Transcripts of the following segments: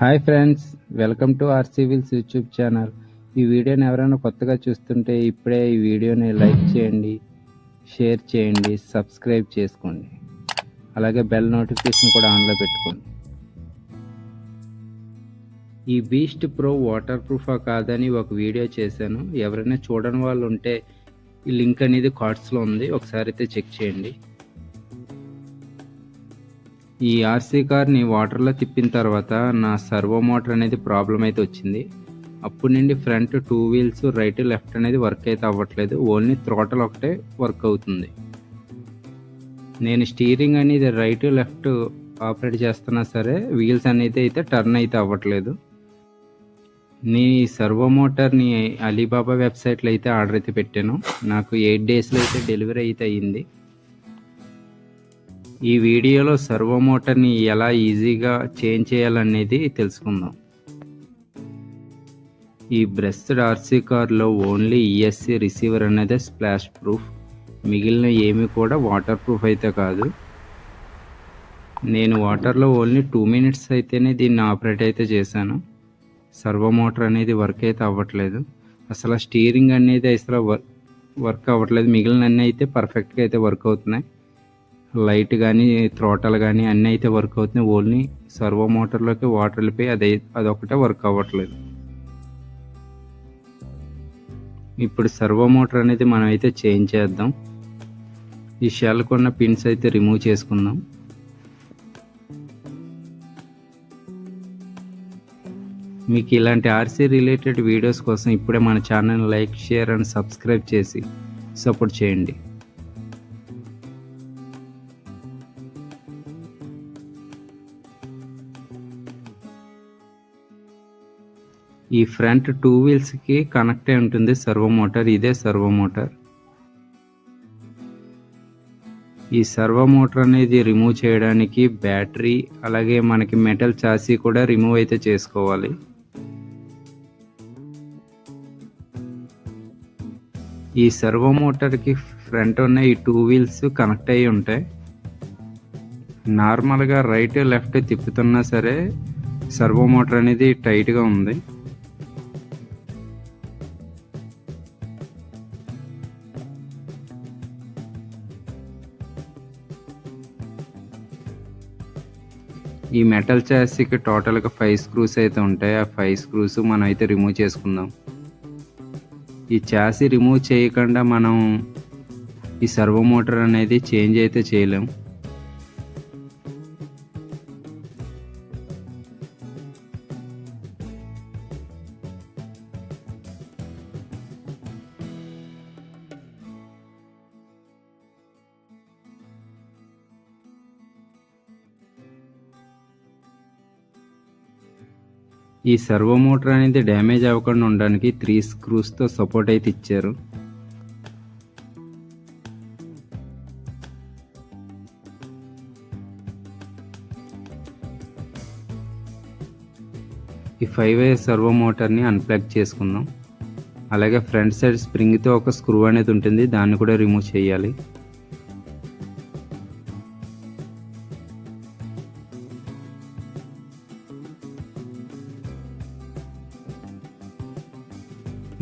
Hi friends welcome to our civils YouTube channel. ఈ వీడియోని ఎవరైనా కొత్తగా చూస్తుంటే ఇప్పుడే ఈ వీడియోని లైక్ చేయండి షేర్ చేయండి సబ్స్క్రైబ్ చేసుకోండి. అలాగే బెల్ నోటిఫికేషన్ కూడా ఆన్లో పెట్టుకోండి. ఈ బీస్ట్ ప్రో వాటర్ ప్రూఫా కాదని ఒక వీడియో చేశాను. ఎవరైనా చూడని వాళ్ళు ఉంటే ఈ లింక్ అనేది కార్డ్స్లో ఉంది. ఒకసారి అయితే చెక్ చేయండి. ఈ ఆర్సీ కార్ని వాటర్లో తిప్పిన తర్వాత నా సర్వో మోటార్ అనేది ప్రాబ్లం అయితే వచ్చింది. అప్పటి నుండి front two wheels right left అనేది వర్క్ అయితే అవ్వట్లేదు. ఓన్లీ త్రోటల్ ఒకటే వర్క్ అవుతుంది. నేను స్టీరింగ్ అనేది రైట్ లెఫ్ట్ ఆపరేట్ చేస్తున్నా సరే వీల్స్ అనేది అయితే టర్న్ అయితే అవ్వట్లేదు. నీ సర్వో మోటార్ని అలీబాబా వెబ్సైట్లో అయితే ఆర్డర్ అయితే పెట్టాను. నాకు ఎయిట్ డేస్లో అయితే డెలివరీ అయితే అయ్యింది ఈ వీడియోలో సర్వో మోటార్ని ఎలా ఈజీగా చేంజ్ చేయాలనేది తెలుసుకుందాం. ఈ బ్రెస్డ్ ఆర్సీ కార్లో ఓన్లీ ఈఎస్సి రిసీవర్ అనేది స్ప్లాష్ ప్రూఫ్. మిగిలిన ఏమి కూడా వాటర్ ప్రూఫ్ అయితే కాదు. నేను వాటర్లో ఓన్లీ టూ మినిట్స్ అయితేనే దీన్ని ఆపరేట్ అయితే చేశాను. సర్వో మోటార్ అనేది వర్క్ అయితే అవ్వట్లేదు. అసలు స్టీరింగ్ అనేది అసలు వర్క్ అవ్వట్లేదు. మిగిలిన అన్నీ అయితే పర్ఫెక్ట్గా అయితే వర్క్ అవుతున్నాయి. లైట్ కానీ త్రోటలు కానీ అన్నీ అయితే వర్క్ అవుతున్నాయి. ఓన్లీ సర్వో మోటార్లోకి వాటర్ వెళ్ళిపోయి అదే అదొకటే వర్క్ అవ్వట్లేదు. ఇప్పుడు సర్వో మోటార్ అనేది మనం అయితే చేంజ్ చేద్దాం. ఈ షెల్కి ఉన్న పిన్స్ అయితే రిమూవ్ చేసుకుందాం. మీకు ఇలాంటి ఆర్సీ రిలేటెడ్ వీడియోస్ కోసం ఇప్పుడే మన channel like share and subscribe చేసి సపోర్ట్ చేయండి. ఈ ఫ్రంట్ టూ వీల్స్కి కనెక్ట్ అయి ఉంటుంది సర్వో మోటార్ ఇదే సర్వో మోటార్. ఈ సర్వో మోటార్ అనేది రిమూవ్ చేయడానికి బ్యాటరీ అలాగే మనకి మెటల్ చాసీ కూడా రిమూవ్ అయితే చేసుకోవాలి. ఈ సర్వో మోటార్కి ఫ్రంట్ ఉన్న ఈ టూ వీల్స్ కనెక్ట్ అయ్యి ఉంటాయి నార్మల్గా రైట్ లెఫ్ట్ తిప్పుతున్నా సరే సర్వో మోటార్ అనేది టైట్గా ఉంది. ఈ మెటల్ చాసీకి టోటల్గా ఫైవ్ స్క్రూస్ అయితే ఉంటాయి. ఆ ఫైవ్ స్క్రూస్ మనం అయితే రిమూవ్ చేసుకుందాం. ఈ చాసీ రిమూవ్ చేయకుండా మనం ఈ సర్వో మోటార్ అనేది చేంజ్ అయితే చేయలేం. ఈ సర్వో మోటార్ అనేది డ్యామేజ్ అవ్వకుండా ఉండడానికి త్రీ స్క్రూస్తో సపోర్ట్ అయితే ఇచ్చారు. ఈ ఫైవ్ వే సర్వో మోటార్ని అన్ప్లగ్ చేసుకుందాం. అలాగే ఫ్రంట్ సైడ్ స్ప్రింగ్తో ఒక స్క్రూ అనేది ఉంటుంది దాన్ని కూడా రిమూవ్ చేయాలి.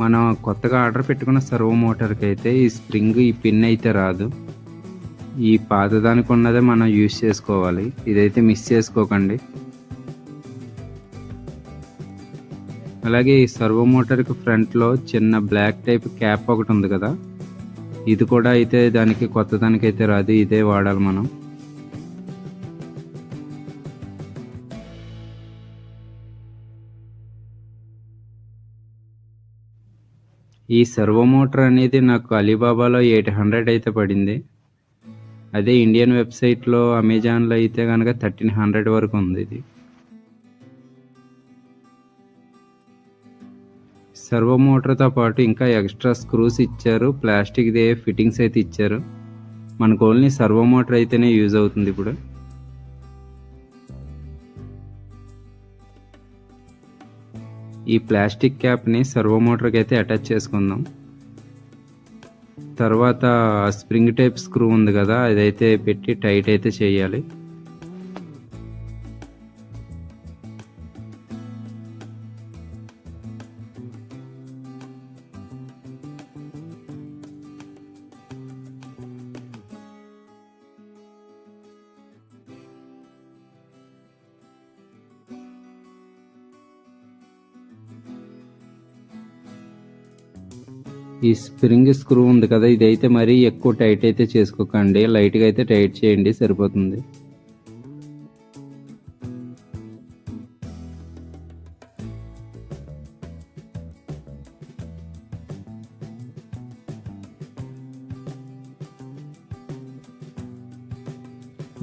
మనం కొత్తగా ఆర్డర్ పెట్టుకున్న సర్వో మోటార్కి అయితే ఈ స్ప్రింగ్ ఈ పిన్ అయితే రాదు. ఈ పాతదానికి ఉన్నదే మనం యూజ్ చేసుకోవాలి. ఇదైతే మిస్ చేసుకోకండి. అలాగే ఈ సర్వో మోటార్కి ఫ్రంట్లో చిన్న బ్లాక్ టైప్ క్యాప్ ఒకటి ఉంది కదా. ఇది కూడా అయితే దానికి కొత్త దానికైతే అయితే రాదు. ఇదే వాడాలి మనం. ఈ సర్వో మోటార్ అనేది నాకు అలీబాబాలో ఎయిట్ హండ్రెడ్ అయితే పడింది. అదే ఇండియన్ వెబ్సైట్లో అమెజాన్లో అయితే కనుక థర్టీన్ హండ్రెడ్ వరకు ఉంది ఇది. సర్వో మోటార్తో పాటు ఇంకా ఎక్స్ట్రా స్క్రూస్ ఇచ్చారు. ప్లాస్టిక్ది ఫిట్టింగ్స్ అయితే ఇచ్చారు. మనకు ఓన్లీ సర్వో మోటార్ అయితేనే యూజ్ అవుతుంది ఇప్పుడు. ఈ ప్లాస్టిక్ క్యాప్ని సర్వో మోటార్కి అయితే అటాచ్ చేసుకుందాం. తర్వాత స్ప్రింగ్ టైప్ స్క్రూ ఉంది కదా అదైతే పెట్టి టైట్ అయితే చేయాలి. ఈ స్ప్రింగ్ స్క్రూ ఉంది కదా ఇదైతే మరీ ఎక్కువ టైట్ అయితే చేసుకోకండి. లైట్గా అయితే టైట్ చేయండి సరిపోతుంది.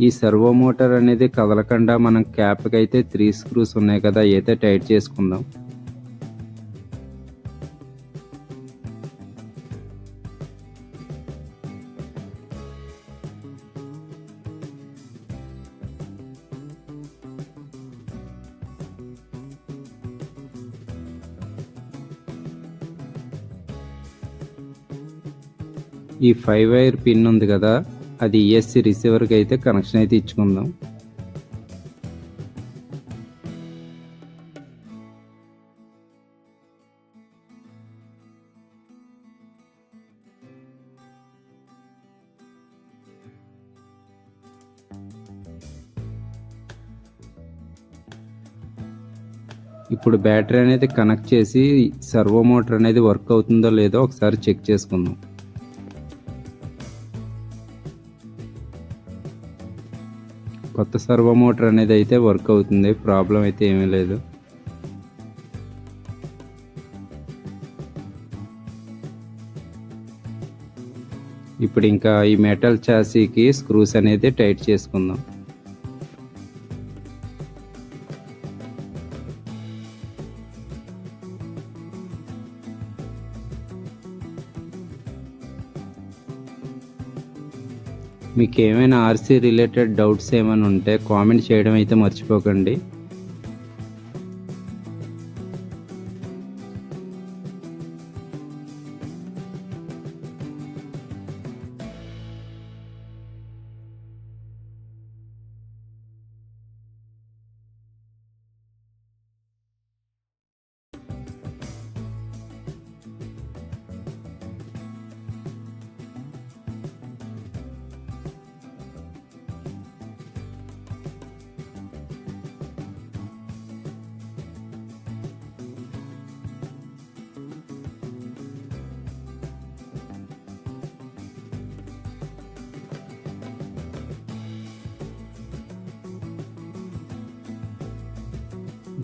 ఈ సర్వో మోటార్ అనేది కదలకుండా మనం క్యాప్కి అయితే త్రీ స్క్రూస్ ఉన్నాయి కదా అయితే టైట్ చేసుకుందాం. ఈ ఫైవ్ వైర్ పిన్ ఉంది కదా అది ఈఎస్సి రిసీవర్కి అయితే కనెక్షన్ అయితే ఇచ్చుకుందాం. ఇప్పుడు బ్యాటరీ అనేది కనెక్ట్ చేసి సర్వో మోటార్ అనేది వర్క్ అవుతుందో లేదో ఒకసారి చెక్ చేసుకుందాం. కొత్త సర్వో మోటార్ అనేది అయితే వర్క్ అవుతుంది. ప్రాబ్లం అయితే ఏమీ లేదు. ఇప్పుడు ఇంకా ఈ మెటల్ చాసీకి స్క్రూస్ అనేది టైట్ చేసుకుందాం. మీకు ఏమైనా ఆర్సీ రిలేటెడ్ డౌట్స్ ఏమైనా ఉంటే కామెంట్ చేయడం అయితే మర్చిపోకండి.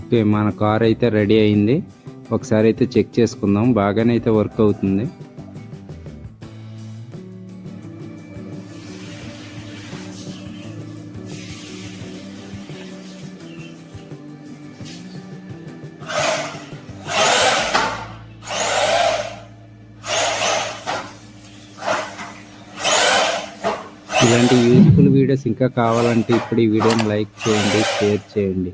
ఓకే మన కార్ అయితే రెడీ అయింది. ఒకసారి అయితే చెక్ చేసుకుందాం. బాగానే అయితే వర్క్ అవుతుంది. ఇలాంటి యూజ్ఫుల్ వీడియోస్ ఇంకా కావాలంటే ఇప్పుడు ఈ వీడియోని లైక్ చేయండి షేర్ చేయండి.